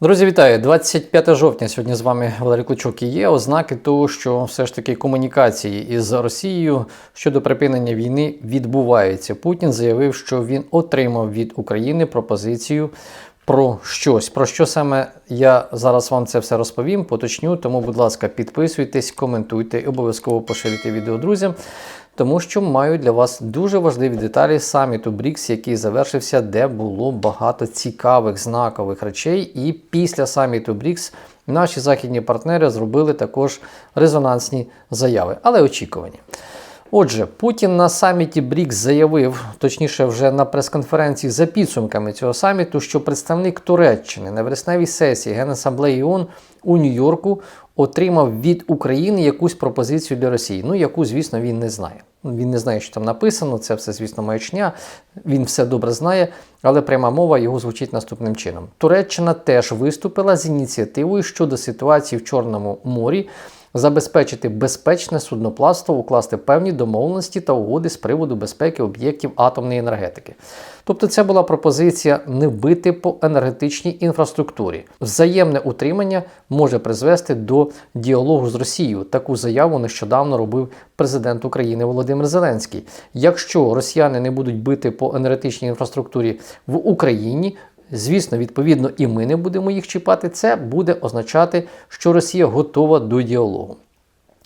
Друзі, вітаю! 25 жовтня. Сьогодні з вами Валерій Клочок і є ознаки того, що все ж таки комунікації із Росією щодо припинення війни відбуваються. Путін заявив, що він отримав від України пропозицію про щось. Про що саме я зараз вам це все розповім, поточню. Тому, будь ласка, підписуйтесь, коментуйте і обов'язково поширюйте відео друзям. Тому що маю для вас дуже важливі деталі саміту БРІКС, який завершився, де було багато цікавих знакових речей. І після саміту БРІКС наші західні партнери зробили також резонансні заяви, але очікувані. Отже, Путін на саміті БРІКС заявив, точніше, вже на прес-конференції за підсумками цього саміту, що представник Туреччини на вересневій сесії Генасамблеї ООН у Нью-Йорку отримав від України якусь пропозицію для Росії. Ну, яку, звісно, він не знає. Він не знає, що там написано, це все, звісно, маячня. Він все добре знає, але пряма мова його звучить наступним чином. Туреччина теж виступила з ініціативою щодо ситуації в Чорному морі забезпечити безпечне судноплавство, укласти певні домовленості та угоди з приводу безпеки об'єктів атомної енергетики. Тобто, це була пропозиція не бити по енергетичній інфраструктурі. Взаємне утримання може призвести до діалогу з Росією. Таку заяву нещодавно робив президент України Володимир Зеленський. Якщо росіяни не будуть бити по енергетичній інфраструктурі в Україні, Звісно, відповідно, і ми не будемо їх чіпати. Це буде означати, що Росія готова до діалогу.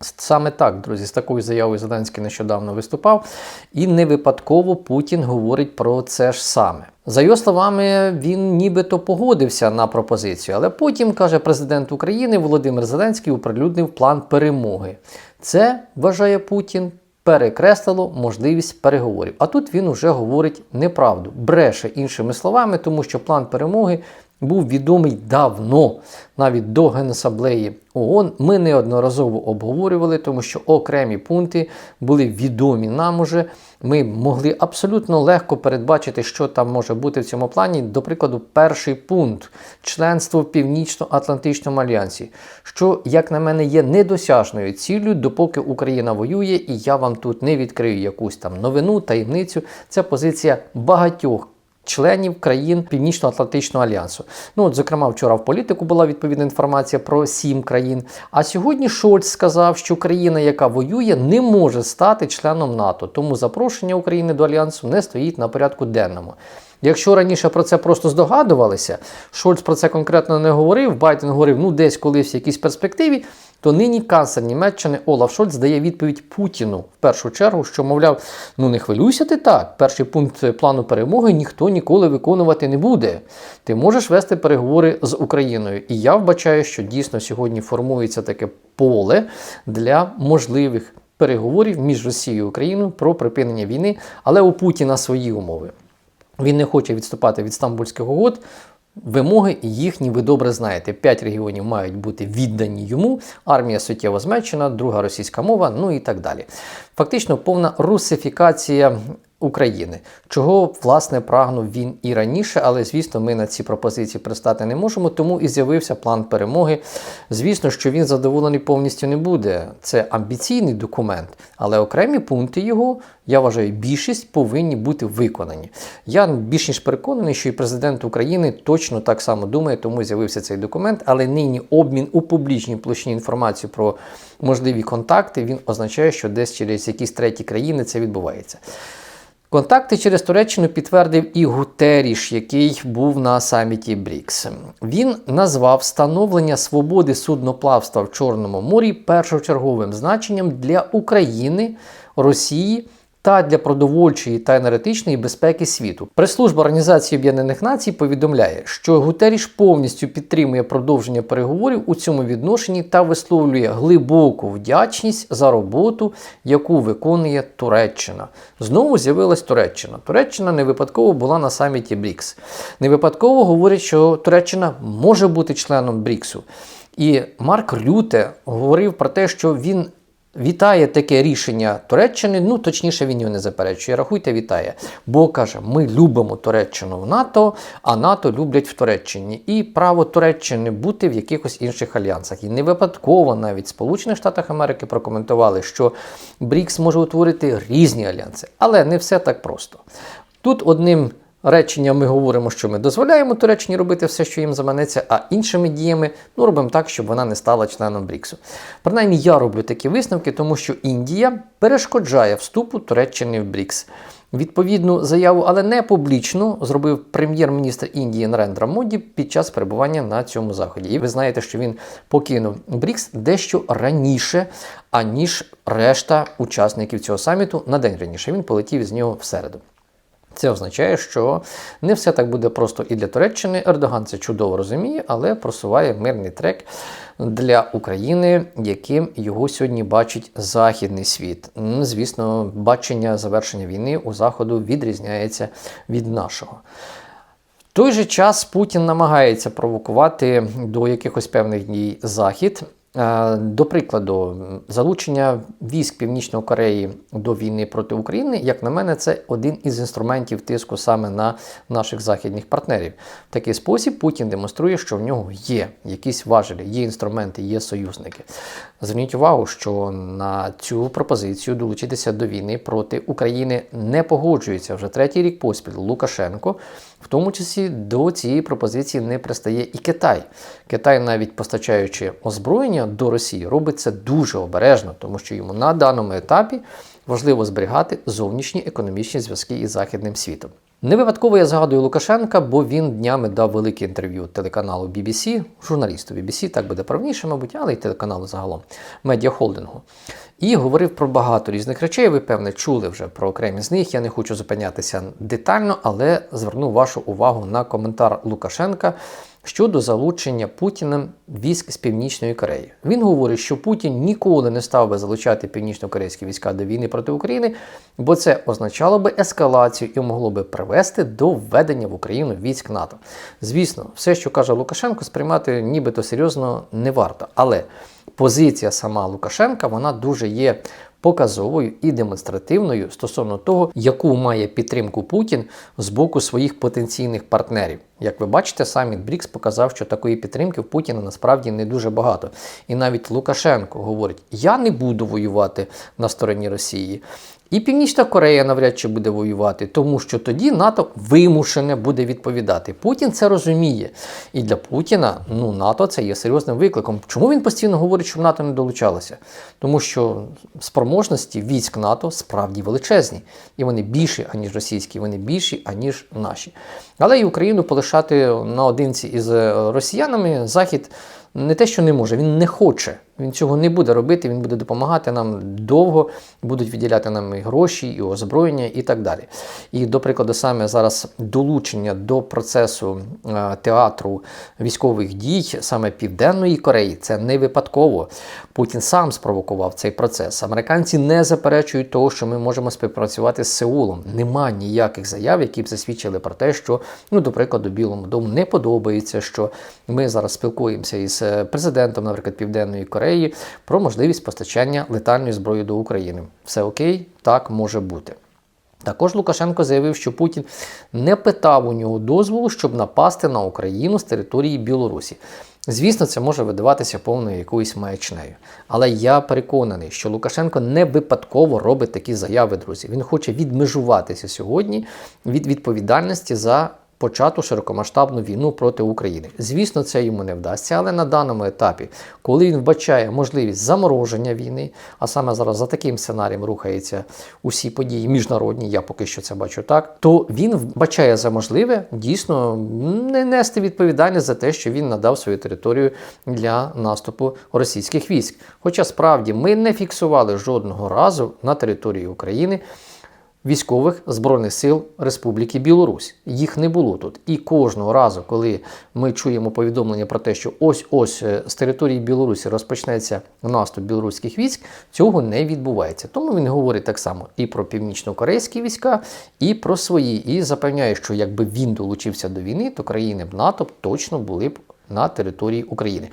Саме так, друзі, з такою заявою Зеленський нещодавно виступав, і не випадково Путін говорить про це ж саме. За його словами, він нібито погодився на пропозицію, але потім, каже президент України Володимир Зеленський, оприлюднив план перемоги. Це вважає Путін перекреслило можливість переговорів. А тут він уже говорить неправду, бреше іншими словами, тому що план перемоги був відомий давно, навіть до Генасаблеї ООН. Ми неодноразово обговорювали, тому що окремі пункти були відомі нам уже. Ми могли абсолютно легко передбачити, що там може бути в цьому плані. До прикладу, перший пункт членство в Північно-Атлантичному альянсі, що, як на мене, є недосяжною ціллю, допоки Україна воює, і я вам тут не відкрию якусь там новину, таємницю. Це позиція багатьох членів країн Північно-Атлантичного альянсу. Ну, от, зокрема, вчора в політику була відповідна інформація про сім країн. А сьогодні Шольц сказав, що країна, яка воює, не може стати членом НАТО. Тому запрошення України до альянсу не стоїть на порядку денному. Якщо раніше про це просто здогадувалися, Шольц про це конкретно не говорив, Байден говорив, ну десь колись в якійсь перспективі, то нині канцлер Німеччини Олаф Шольц дає відповідь Путіну в першу чергу, що, мовляв, ну не хвилюйся ти так. Перший пункт плану перемоги ніхто ніколи виконувати не буде. Ти можеш вести переговори з Україною. І я вбачаю, що дійсно сьогодні формується таке поле для можливих переговорів між Росією і Україною про припинення війни, але у Путіна свої умови. Він не хоче відступати від Стамбульських угод. Вимоги їхні ви добре знаєте. П'ять регіонів мають бути віддані йому. Армія суттєво зменшена, друга російська мова, ну і так далі. Фактично, повна русифікація України, чого власне прагнув він і раніше, але звісно, ми на ці пропозиції пристати не можемо. Тому і з'явився план перемоги. Звісно, що він задоволений повністю не буде. Це амбіційний документ, але окремі пункти його, я вважаю, більшість повинні бути виконані. Я більш ніж переконаний, що і президент України точно так само думає, тому з'явився цей документ. Але нині обмін у публічній площині інформації про можливі контакти він означає, що десь через якісь треті країни це відбувається. Контакти через Туреччину підтвердив і Гутеріш, який був на саміті БРІКС. Він назвав становлення свободи судноплавства в Чорному морі першочерговим значенням для України, Росії та для продовольчої та енергетичної безпеки світу. Прес-служба Організації Об'єднаних Націй повідомляє, що Гутеріш повністю підтримує продовження переговорів у цьому відношенні та висловлює глибоку вдячність за роботу, яку виконує Туреччина. Знову з'явилась Туреччина. Туреччина не випадково була на саміті БРІКС. Не випадково говорять, що Туреччина може бути членом БРІКСу. І Марк Рюте говорив про те, що він Вітає таке рішення Туреччини, ну точніше він його не заперечує. Рахуйте, вітає. Бо каже, ми любимо Туреччину в НАТО, а НАТО люблять в Туреччині. І право Туреччини бути в якихось інших альянсах. І не випадково навіть Сполучених Штатах Америки прокоментували, що БРІКС може утворити різні альянси. Але не все так просто. Тут одним речення ми говоримо, що ми дозволяємо Туреччині робити все, що їм заманеться, а іншими діями ну, робимо так, щоб вона не стала членом Бріксу. Принаймні, я роблю такі висновки, тому що Індія перешкоджає вступу Туреччини в Брікс. Відповідну заяву, але не публічну, зробив прем'єр-міністр Індії Нарендра Моді під час перебування на цьому заході. І ви знаєте, що він покинув Брікс дещо раніше, аніж решта учасників цього саміту на день раніше. Він полетів з нього в середу. Це означає, що не все так буде просто і для Туреччини. Ердоган це чудово розуміє, але просуває мирний трек для України, яким його сьогодні бачить західний світ. Звісно, бачення завершення війни у заходу відрізняється від нашого. В той же час Путін намагається провокувати до якихось певних дій захід. Е, До прикладу, залучення військ Північної Кореї до війни проти України, як на мене, це один із інструментів тиску саме на наших західних партнерів. В такий спосіб Путін демонструє, що в нього є якісь важелі, є інструменти, є союзники. Зверніть увагу, що на цю пропозицію долучитися до війни проти України не погоджується вже третій рік поспіль Лукашенко. В тому числі до цієї пропозиції не пристає і Китай. Китай, навіть постачаючи озброєння до Росії, робить це дуже обережно, тому що йому на даному етапі важливо зберігати зовнішні економічні зв'язки із західним світом. Не випадково я згадую Лукашенка, бо він днями дав велике інтерв'ю телеканалу BBC, журналісту BBC, так буде правніше, мабуть, але й телеканалу загалом, медіахолдингу. І говорив про багато різних речей. Ви, певне, чули вже про окремі з них. Я не хочу зупинятися детально, але зверну вашу увагу на коментар Лукашенка щодо залучення Путіним військ з Північної Кореї. Він говорить, що Путін ніколи не став би залучати північно-корейські війська до війни проти України, бо це означало би ескалацію і могло би привести до введення в Україну військ НАТО. Звісно, все, що каже Лукашенко, сприймати нібито серйозно не варто. Але позиція сама Лукашенка вона дуже є показовою і демонстративною стосовно того, яку має підтримку Путін з боку своїх потенційних партнерів. Як ви бачите, саміт Брікс показав, що такої підтримки в Путіна насправді не дуже багато. І навіть Лукашенко говорить: я не буду воювати на стороні Росії. І Північна Корея навряд чи буде воювати, тому що тоді НАТО вимушене буде відповідати. Путін це розуміє. І для Путіна ну, НАТО це є серйозним викликом. Чому він постійно говорить, що НАТО не долучалося? Тому що спроможності військ НАТО справді величезні. І вони більші, аніж російські, вони більші, аніж наші. Але і Україну полишати наодинці із росіянами Захід не те, що не може, він не хоче. Він цього не буде робити, він буде допомагати нам довго, будуть виділяти нам і гроші, і озброєння, і так далі. І, до прикладу, саме зараз долучення до процесу е, театру військових дій саме Південної Кореї це не випадково. Путін сам спровокував цей процес. Американці не заперечують того, що ми можемо співпрацювати з Сеулом. Нема ніяких заяв, які б засвідчили про те, що, ну, до прикладу, Білому дому не подобається, що ми зараз спілкуємося із е, президентом, наприклад, Південної Кореї. Кореї про можливість постачання летальної зброї до України. Все окей, так може бути. Також Лукашенко заявив, що Путін не питав у нього дозволу, щоб напасти на Україну з території Білорусі. Звісно, це може видаватися повною якоюсь маячнею. Але я переконаний, що Лукашенко не випадково робить такі заяви, друзі. Він хоче відмежуватися сьогодні від відповідальності за почату широкомасштабну війну проти України. Звісно, це йому не вдасться, але на даному етапі, коли він вбачає можливість замороження війни, а саме зараз за таким сценарієм рухаються усі події міжнародні, я поки що це бачу так, то він вбачає за можливе дійсно не нести відповідальність за те, що він надав свою територію для наступу російських військ. Хоча справді ми не фіксували жодного разу на території України військових збройних сил Республіки Білорусь. Їх не було тут. І кожного разу, коли ми чуємо повідомлення про те, що ось-ось е, з території Білорусі розпочнеться наступ білоруських військ, цього не відбувається. Тому він говорить так само і про північно-корейські війська, і про свої, і запевняє, що якби він долучився до війни, то країни б НАТО точно були б на території України.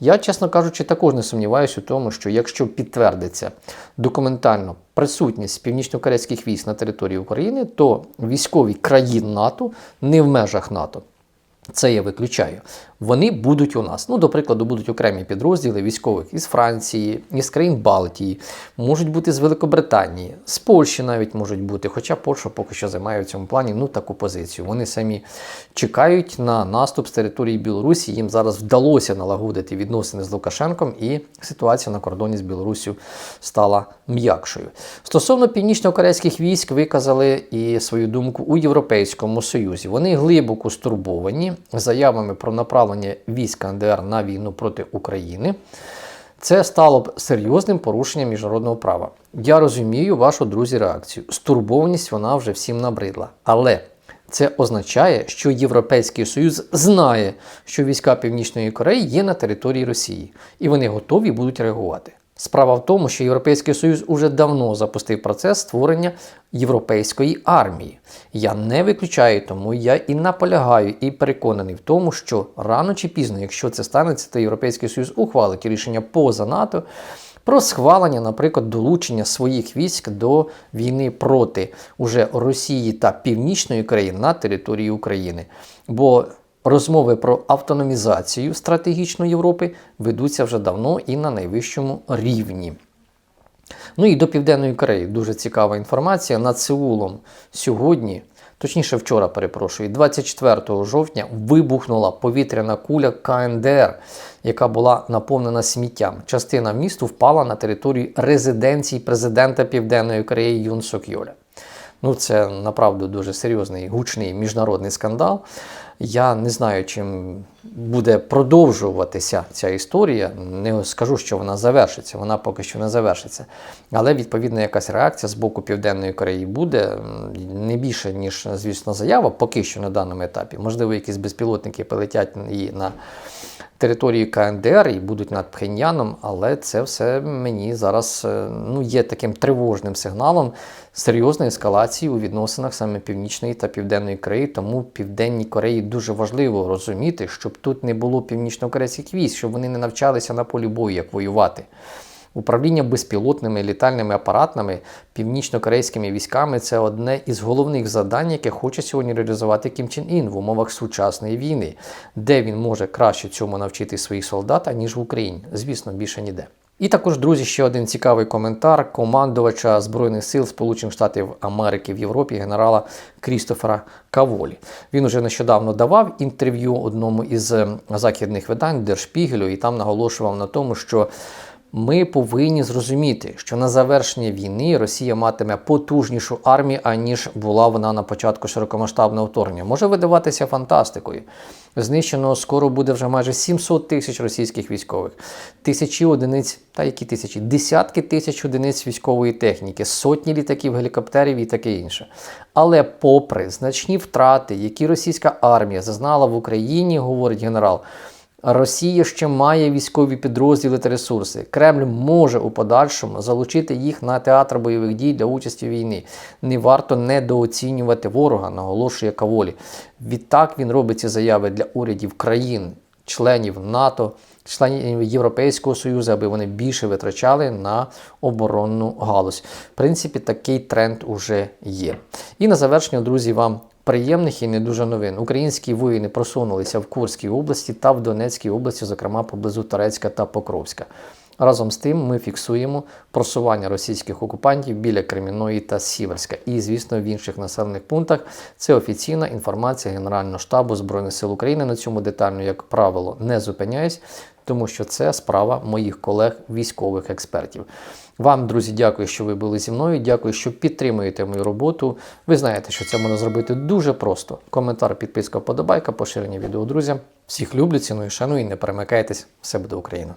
Я, чесно кажучи, також не сумніваюся у тому, що якщо підтвердиться документально присутність північно-корейських військ на території України, то військові країн НАТО не в межах НАТО. Це я виключаю. Вони будуть у нас. Ну, до прикладу, будуть окремі підрозділи військових із Франції, із країн Балтії, можуть бути з Великобританії, з Польщі навіть можуть бути. Хоча Польща поки що займає в цьому плані ну, таку позицію. Вони самі чекають на наступ з території Білорусі. Їм зараз вдалося налагодити відносини з Лукашенком, і ситуація на кордоні з Білоруссю стала м'якшою. Стосовно північно-корейських військ, виказали і свою думку у Європейському Союзі. Вони глибоко стурбовані заявами про направлення військ КНДР на війну проти України. Це стало б серйозним порушенням міжнародного права. Я розумію вашу друзі реакцію. Стурбованість вона вже всім набридла. Але це означає, що Європейський Союз знає, що війська Північної Кореї є на території Росії, і вони готові будуть реагувати. Справа в тому, що Європейський Союз уже давно запустив процес створення європейської армії. Я не виключаю, тому я і наполягаю, і переконаний в тому, що рано чи пізно, якщо це станеться, то Європейський Союз ухвалить рішення поза НАТО про схвалення, наприклад, долучення своїх військ до війни проти уже Росії та Північної Кореї на території України. Бо Розмови про автономізацію стратегічної Європи ведуться вже давно і на найвищому рівні. Ну і до Південної Кореї дуже цікава інформація. Над Сеулом сьогодні, точніше вчора, перепрошую, 24 жовтня вибухнула повітряна куля КНДР, яка була наповнена сміттям. Частина місту впала на територію резиденції президента Південної Кореї Юн Сок Йоля. Ну, це направду дуже серйозний гучний міжнародний скандал. Я не знаю, чим буде продовжуватися ця історія. Не скажу, що вона завершиться, вона поки що не завершиться. Але відповідна якась реакція з боку Південної Кореї буде не більше, ніж, звісно, заява, поки що на даному етапі. Можливо, якісь безпілотники полетять і на території КНДР і будуть над Пхеньяном, але це все мені зараз е, ну, є таким тривожним сигналом серйозної ескалації у відносинах саме Північної та Південної Кореї. Тому Південній Кореї дуже важливо розуміти, щоб тут не було північно-корейських військ, щоб вони не навчалися на полі бою, як воювати. Управління безпілотними літальними апаратами північно-корейськими військами це одне із головних завдань, яке хоче сьогодні реалізувати Кім Чен Ін в умовах сучасної війни, де він може краще цьому навчити своїх солдат, ніж в Україні. Звісно, більше ніде. І також, друзі, ще один цікавий коментар командувача Збройних сил Сполучених Штатів Америки в Європі генерала Крістофера Каволі. Він уже нещодавно давав інтерв'ю одному із західних видань Держпігелю, і там наголошував на тому, що ми повинні зрозуміти, що на завершення війни Росія матиме потужнішу армію, аніж була вона на початку широкомасштабного вторгнення. Може видаватися фантастикою. Знищено скоро буде вже майже 700 тисяч російських військових, тисячі одиниць, та які тисячі, десятки тисяч одиниць військової техніки, сотні літаків, гелікоптерів і таке інше. Але, попри значні втрати, які російська армія зазнала в Україні, говорить генерал. Росія ще має військові підрозділи та ресурси. Кремль може у подальшому залучити їх на театр бойових дій для участі в війні. Не варто недооцінювати ворога, наголошує Каволі. Відтак він робить ці заяви для урядів країн, членів НАТО, членів Європейського Союзу, аби вони більше витрачали на оборонну галузь. В принципі, такий тренд уже є. І на завершення, друзі, вам приємних і не дуже новин. Українські воїни просунулися в Курській області та в Донецькій області, зокрема поблизу Торецька та Покровська. Разом з тим ми фіксуємо просування російських окупантів біля Кремінної та Сіверська. І, звісно, в інших населених пунктах це офіційна інформація Генерального штабу Збройних сил України. На цьому детально, як правило, не зупиняюсь, тому що це справа моїх колег, військових експертів. Вам, друзі, дякую, що ви були зі мною. Дякую, що підтримуєте мою роботу. Ви знаєте, що це можна зробити дуже просто. Коментар, підписка, подобайка, поширення відео друзям. Всіх люблю, ціную, шаную і не перемикайтесь. Все буде Україна!